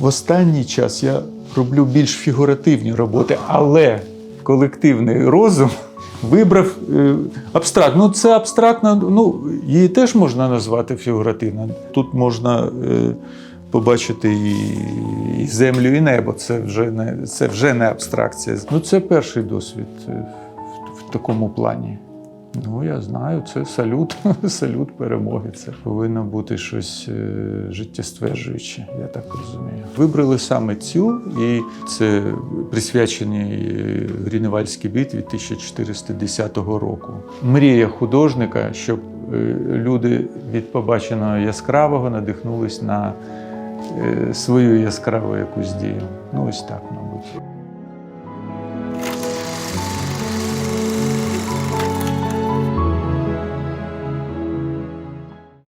В останній час я роблю більш фігуративні роботи, але колективний розум вибрав е, абстракт. Ну, це абстрактна, ну, її теж можна назвати фігуративно. Тут можна е, побачити і, землю, і небо. Це вже не, це вже не абстракція. Ну, це перший досвід е, в такому плані. Ну, я знаю, це салют, салют перемоги. Це повинно бути щось е, життєстверджуюче, я так розумію. Вибрали саме цю, і це присвячені Гріневальській битві 1410 року. Мрія художника, щоб е, люди від побаченого яскравого надихнулись на е, свою яскраву якусь дію. Ну, ось так.